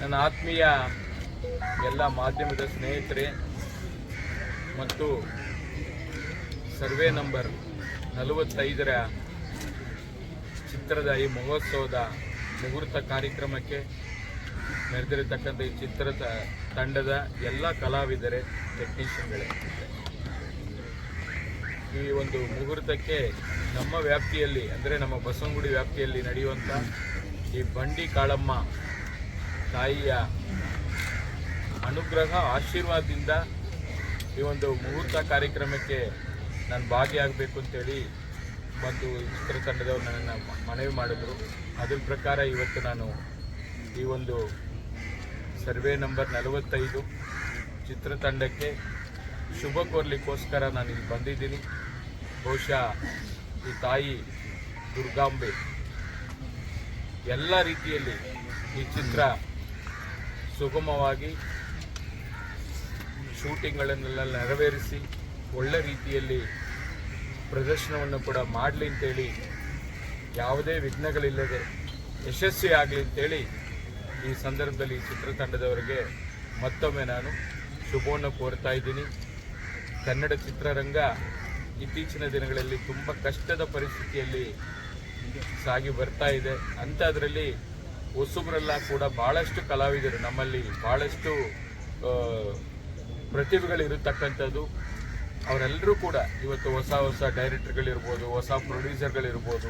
ನನ್ನ ಆತ್ಮೀಯ ಎಲ್ಲ ಮಾಧ್ಯಮದ ಸ್ನೇಹಿತರೆ ಮತ್ತು ಸರ್ವೆ ನಂಬರ್ ನಲವತ್ತೈದರ ಚಿತ್ರದ ಈ ಮಹೋತ್ಸವದ ಮುಹೂರ್ತ ಕಾರ್ಯಕ್ರಮಕ್ಕೆ ನೆರೆದಿರತಕ್ಕಂಥ ಈ ಚಿತ್ರದ ತಂಡದ ಎಲ್ಲ ಕಲಾವಿದರೆ ಟೆಕ್ನಿಷಿಯನ್ಗಳೇ ಈ ಒಂದು ಮುಹೂರ್ತಕ್ಕೆ ನಮ್ಮ ವ್ಯಾಪ್ತಿಯಲ್ಲಿ, ಅಂದರೆ ನಮ್ಮ ಬಸವನಗುಡಿ ವ್ಯಾಪ್ತಿಯಲ್ಲಿ ನಡೆಯುವಂಥ ಈ ಬಂಡಿ ಕಾಳಮ್ಮ ತಾಯಿಯ ಅನುಗ್ರಹ, ಆಶೀರ್ವಾದದಿಂದ ಈ ಒಂದು ಮುಹೂರ್ತ ಕಾರ್ಯಕ್ರಮಕ್ಕೆ ನಾನು ಭಾಗಿಯಾಗಬೇಕು ಅಂತೇಳಿ ಬಂದು ಚಿತ್ರತಂಡದವರು ನನ್ನನ್ನು ಮನವಿ ಮಾಡಿದ್ರು. ಅದ್ರ ಪ್ರಕಾರ ಇವತ್ತು ನಾನು ಈ ಒಂದು ಸರ್ವೆ ನಂಬರ್ ನಲವತ್ತೈದು ಚಿತ್ರತಂಡಕ್ಕೆ ಶುಭ ಕೋರ್ಲಿಕ್ಕೋಸ್ಕರ ನಾನು ಇಲ್ಲಿ ಬಂದಿದ್ದೀನಿ. ಬಹುಶಃ ಈ ತಾಯಿ ದುರ್ಗಾಂಬೆ ಎಲ್ಲ ರೀತಿಯಲ್ಲಿ ಈ ಚಿತ್ರ ಸುಗಮವಾಗಿ ಶೂಟಿಂಗ್ಗಳನ್ನೆಲ್ಲ ನೆರವೇರಿಸಿ ಒಳ್ಳೆ ರೀತಿಯಲ್ಲಿ ಪ್ರದರ್ಶನವನ್ನು ಕೂಡ ಮಾಡಲಿ ಅಂತೇಳಿ ಯಾವುದೇ ವಿಘ್ನಗಳಿಲ್ಲದೆ ಯಶಸ್ವಿ ಆಗಲಿ ಅಂತೇಳಿ ಈ ಸಂದರ್ಭದಲ್ಲಿ ಚಿತ್ರತಂಡದವರಿಗೆ ಮತ್ತೊಮ್ಮೆ ನಾನು ಶುಭವನ್ನು ಕೋರ್ತಾ ಇದ್ದೀನಿ. ಕನ್ನಡ ಚಿತ್ರರಂಗ ಇತ್ತೀಚಿನ ದಿನಗಳಲ್ಲಿ ತುಂಬ ಕಷ್ಟದ ಪರಿಸ್ಥಿತಿಯಲ್ಲಿ ಸಾಗಿ ಬರ್ತಾ ಇದೆ. ಅಂಥದ್ರಲ್ಲಿ ಹೊಸಬ್ರೆಲ್ಲ ಕೂಡ ಭಾಳಷ್ಟು ಕಲಾವಿದರು ನಮ್ಮಲ್ಲಿ ಭಾಳಷ್ಟು ಪ್ರತಿಭೆಗಳಿರತಕ್ಕಂಥದ್ದು. ಅವರೆಲ್ಲರೂ ಕೂಡ ಇವತ್ತು ಹೊಸ ಹೊಸ ಡೈರೆಕ್ಟರ್ಗಳಿರ್ಬೋದು, ಹೊಸ ಪ್ರೊಡ್ಯೂಸರ್ಗಳಿರ್ಬೋದು,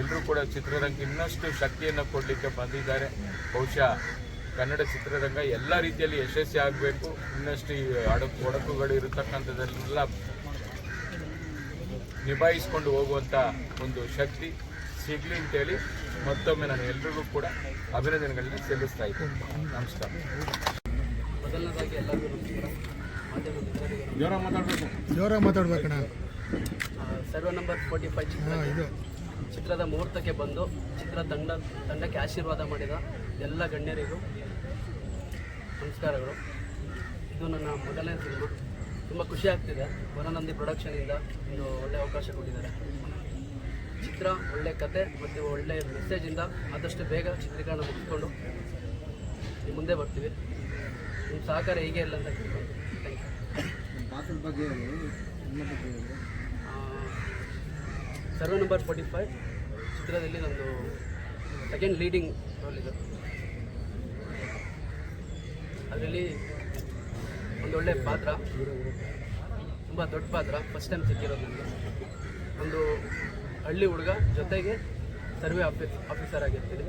ಎಲ್ಲರೂ ಕೂಡ ಚಿತ್ರರಂಗ ಇನ್ನಷ್ಟು ಶಕ್ತಿಯನ್ನು ಕೊಡಲಿಕ್ಕೆ ಬಂದಿದ್ದಾರೆ. ಬಹುಶಃ ಕನ್ನಡ ಚಿತ್ರರಂಗ ಎಲ್ಲ ರೀತಿಯಲ್ಲಿ ಯಶಸ್ವಿ ಆಗಬೇಕು. ಇನ್ನಷ್ಟು ಈ ಅಡಕು ಒಡಕುಗಳು ಇರತಕ್ಕಂಥದ್ದೆಲ್ಲ ನಿಭಾಯಿಸ್ಕೊಂಡು ಹೋಗುವಂಥ ಒಂದು ಶಕ್ತಿ. ಸಿಗಲಿ ಅಂತೇಳಿ ಮತ್ತೊಮ್ಮೆ ನಾನು ಎಲ್ರಿಗೂ ಕೂಡ ಅಭಿನಂದನೆಗಳನ್ನ ಸಲ್ಲಿಸ್ತಾ ಇದ್ದೀನಿ. ನಮಸ್ಕಾರ. ಮೊದಲನೇದಾಗಿ ಎಲ್ಲರಿಗೂ ಮಾತಾಡಬೇಕು ಜೋರಾಗಿ ಮಾತಾಡ್ಬೇಕಣ್ಣ. ಸರ್ವೆ ನಂಬರ್ ಫೋರ್ಟಿ ಫೈವ್ ಚಿತ್ರ ಇದು. ಚಿತ್ರದ ಮುಹೂರ್ತಕ್ಕೆ ಬಂದು ಚಿತ್ರ ತಂಡ ತಂಡಕ್ಕೆ ಆಶೀರ್ವಾದ ಮಾಡಿದ ಎಲ್ಲ ಗಣ್ಯರಿಗೂ ನಮಸ್ಕಾರಗಳು. ಇದು ನನ್ನ ಮೊದಲನೇ ಸಿನಿಮಾ. ತುಂಬ ಖುಷಿ ಆಗ್ತಿದೆ. ವನನಂದಿ ಪ್ರೊಡಕ್ಷನಿಂದ ಒಂದು ಒಳ್ಳೆ ಅವಕಾಶ ಕೊಟ್ಟಿದ್ದಾರೆ. ಚಿತ್ರ ಒಳ್ಳೆ ಕತೆ ಮತ್ತು ಒಳ್ಳೆ ಮೆಸೇಜಿಂದ ಆದಷ್ಟು ಬೇಗ ಚಿತ್ರೀಕರಣ ಮುಗಿಸ್ಕೊಂಡು ಮುಂದೆ ಬರ್ತೀವಿ. ನಿಮ್ಮ ಸಹಕಾರ ಹೀಗೆ ಇಲ್ಲ ಅಂತ ಕೇಳ್ಕೊಂಡು thank you survey number forty five ಚಿತ್ರದಲ್ಲಿ ನಮ್ಮದು ಸೆಕೆಂಡ್ ಲೀಡಿಂಗ್ ರೋಲ್ ಇದೆ. ಅದರಲ್ಲಿ ಒಂದೊಳ್ಳೆ ಪಾತ್ರ ತುಂಬ ದೊಡ್ಡ ಪಾತ್ರ ಫಸ್ಟ್ ಟೈಮ್ ಸಿಕ್ಕಿರೋದು ನನಗೆ ಒಂದು ಹಳ್ಳಿ ಹುಡುಗ ಜೊತೆಗೆ ಸರ್ವೆ ಆಫೀಸ್ ಆಫೀಸರ್ ಆಗಿರ್ತೀನಿ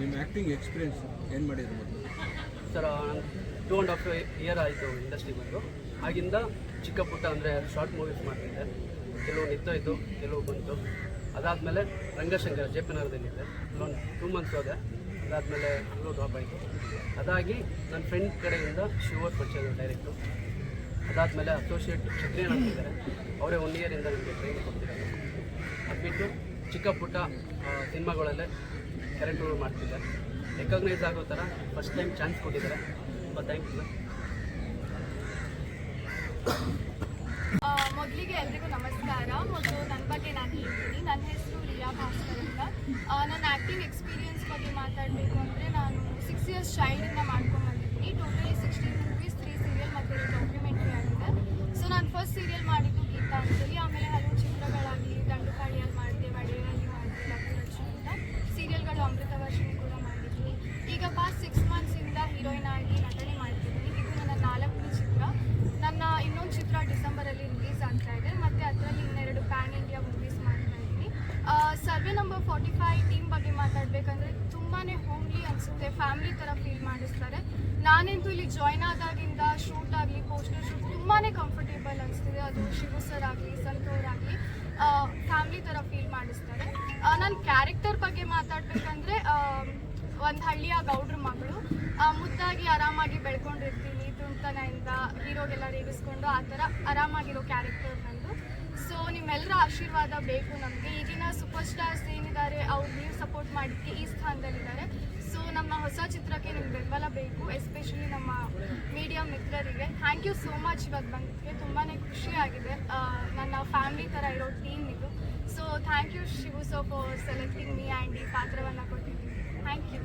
ನಿಮ್ಮ ಆ್ಯಕ್ಟಿಂಗ್ ಎಕ್ಸ್ಪೀರಿಯನ್ಸ್ ಏನು ಮಾಡಿದ್ರು ಮೊದಲು? ಸರ್ ನಾನು ಟೂ ಆ್ಯಂಡ್ ಹಾಫ್ ಇಯರ್ ಆಯಿತು ಇಂಡಸ್ಟ್ರಿ ಬಂದು. ಆಗಿಂದ ಚಿಕ್ಕ ಪುಟ್ಟ ಅಂದರೆ ಶಾರ್ಟ್ ಮೂವೀಸ್ ಮಾಡ್ತಿದ್ದೆ. ಕೆಲವು ನಿಂತೋಯ್ತು ಕೆಲವು ಬಂತು. ಅದಾದಮೇಲೆ ರಂಗಶಂಕರ ಜೆ ಪಿ ನಗರದಲ್ಲಿದ್ದೆ ಅಲ್ಲೊಂದು ಟೂ ಮಂತ್ಸ್ ಹೋದೆ. ಅದಾದಮೇಲೆ ಅಲ್ಲೂ ಡ್ರಾಪ್ ಆಯಿತು. ಅದಾಗಿ ನನ್ನ ಫ್ರೆಂಡ್ ಕಡೆಯಿಂದ ಶಿವರ್ ಪರಿಚಯ ಡೈರೆಕ್ಟು ಅದಾದಮೇಲೆ ಅಸೋಸಿಯೇಟ್ ಕ್ಷತ್ರಿಯ ಅಂತಿದ್ದಾರೆ ಅವರೇ ಒನ್ ಇಯರಿಂದ ನನಗೆ ಟ್ರೈನಿಂಗ್ ಕೊಡ್ತಿದ್ದಾರೆ. ಅದ್ಬಿಟ್ಟು ಚಿಕ್ಕ ಪುಟ್ಟ ಸಿನಿಮಾಗಳಲ್ಲೇ ಕ್ಯಾರೆಕ್ಟರ್ಗಳು ಮಾಡ್ತಿದ್ದಾರೆ. ರೆಕಗ್ನೈಸ್ ಆಗೋ ಥರ ಫಸ್ಟ್ ಟೈಮ್ ಚಾನ್ಸ್ ಕೊಟ್ಟಿದ್ದಾರೆ. ತುಂಬ ಥ್ಯಾಂಕ್ ಯು ಮೊದಲಿಗೆ ಎಲ್ರಿಗೂ ನಮಸ್ಕಾರ. ಮೊದಲು ನನ್ನ ಬಗ್ಗೆ ನಾನು ಹೇಳ್ತೀನಿ. ನನ್ನ ಹೆಸರು ರಿಯಾ ಭಾಸ್ಕರ್ ಅಂತ. ನನ್ನ ಆ್ಯಕ್ಟಿಂಗ್ ಎಕ್ಸ್ಪೀರಿಯನ್ಸ್ ಬಗ್ಗೆ ಮಾತಾಡಬೇಕು ಅಂದರೆ ನಾನು ಸಿಕ್ಸ್ ಇಯರ್ಸ್ ಚೈಲ್ಡಿಂದ ಮಾಡ್ಕೊಂಡು ಬಂದಿದ್ದೀನಿ totally sixteen movies three serial ಮತ್ತು ಡಾಕ್ಯುಮೆಂಟ್ರಿ ಆಗಿದೆ ಸೊ ನಾನು ಫಸ್ಟ್ ಸೀರಿಯಲ್ ಮಾಡಿದ್ದು ಗೀತಾ ಅಂತೇಳಿ ಆಮೇಲೆ ಹಲವು ಚಿತ್ರಗಳಾಗಲಿ ದಂಡುಕಾಳಿಯಲ್ಲಿ ಮಾಡಿದೆ ವಡೆಯಲ್ಲಿ ಮಾಡಿದೆ ಲಕ್ಷಣ ಅಂತ ಸೀರಿಯಲ್ಗಳು ಅಮೃತ ವರ್ಷಿಣಿ ಕೂಡ ಮಾಡಿದ್ದೀನಿ ಈಗ ಪಾಸ್ಟ್ ಸಿಕ್ಸ್ ಮಂತ್ಸಿಂದ ಹೀರೋಯಿನ್ ಆಗಿ ನಟನೆ ಮಾಡ್ತಿದ್ದೀನಿ ಇದು ನನ್ನ ನಾಲ್ಕನೇ ಚಿತ್ರ ನನ್ನ ಇನ್ನೊಂದು ಚಿತ್ರ ರಿಲೀಸ್ ಇದೆ. ಮತ್ತು ಅದರಲ್ಲಿ ಇನ್ನೆರಡು ಪ್ಯಾನ್ ಇಂಡಿಯಾ ಮೂವೀಸ್ ಮಾಡ್ತಾ ಇದ್ದೀನಿ. Survey number forty five team ಬಗ್ಗೆ ಮಾತಾಡಬೇಕಂದ್ರೆ ತುಂಬಾ ಹೋಮ್ಲಿ ಅನಿಸುತ್ತೆ. ಫ್ಯಾಮಿಲಿ ಥರ ಫೀಲ್ ಮಾಡಿಸ್ತಾರೆ. ನಾನಂತೂ ಇಲ್ಲಿ ಜಾಯ್ನ್ ಆದಾಗಿಂದ ಶೂಟ್ ಆಗಲಿ ಪೋಸ್ಟರ್ ಶೂಟ್ ತುಂಬಾ ಕಂಫರ್ಟೇಬಲ್ ಅನಿಸ್ತಿದೆ. ಅದು ಶಿವ ಸರ್ ಆಗಲಿ ಸಂತೋರ್ ಆಗಲಿ ಫ್ಯಾಮಿಲಿ ಥರ ಫೀಲ್ ಮಾಡಿಸ್ತಾರೆ. ನನ್ನ ಕ್ಯಾರೆಕ್ಟರ್ ಬಗ್ಗೆ ಮಾತಾಡಬೇಕಂದ್ರೆ ಒಂದು ಹಳ್ಳಿಯ ಗೌಡ್ರ ಮಗಳು. ಮುದ್ದಾಗಿ ಆರಾಮಾಗಿ ಬೆಳ್ಕೊಂಡಿರ್ತೀನಿ. ತುಂಟನೆಯಿಂದ ಹೀರೋಗೆಲ್ಲ ರೇಗಿಸ್ಕೊಂಡು ಆ ಥರ ಆರಾಮಾಗಿರೋ ಕ್ಯಾರೆಕ್ಟರ್ ನಂದು. ಸೊ ನಿಮ್ಮೆಲ್ಲರ ಆಶೀರ್ವಾದ ಬೇಕು ನಮಗೆ. ಈಗಿನ ಸೂಪರ್ ಸ್ಟಾರ್ಸ್ ಏನಿದ್ದಾರೆ ಅವ್ರು ನೀವು ಸಪೋರ್ಟ್ ಮಾಡಿದ್ದೆ ಈ ಸ್ಥಾನದಲ್ಲಿದ್ದಾರೆ ಸೊ ನಮ್ಮ ಹೊಸ ಚಿತ್ರಕ್ಕೆ ನಿಮ್ಗೆ ಬೆಂಬಲ ಬೇಕು ಎಸ್ಪೆಷಲಿ ನಮ್ಮ ಮೀಡಿಯಾ ಮಿತ್ರರಿಗೆ. ಥ್ಯಾಂಕ್ ಯು ಸೋ ಮಚ್ ಇವಾಗ ಬಂದಿದ್ದಕ್ಕೆ ತುಂಬಾ ಖುಷಿಯಾಗಿದೆ ನನ್ನ ಫ್ಯಾಮಿಲಿ ಥರ ಇರೋ ಟೀಮ್ ಇದು. So thank you Shivu so for selecting me and ಈ ಪಾತ್ರವನ್ನು ಕೊಟ್ಟಿದ್ದೀನಿ ಥ್ಯಾಂಕ್ ಯು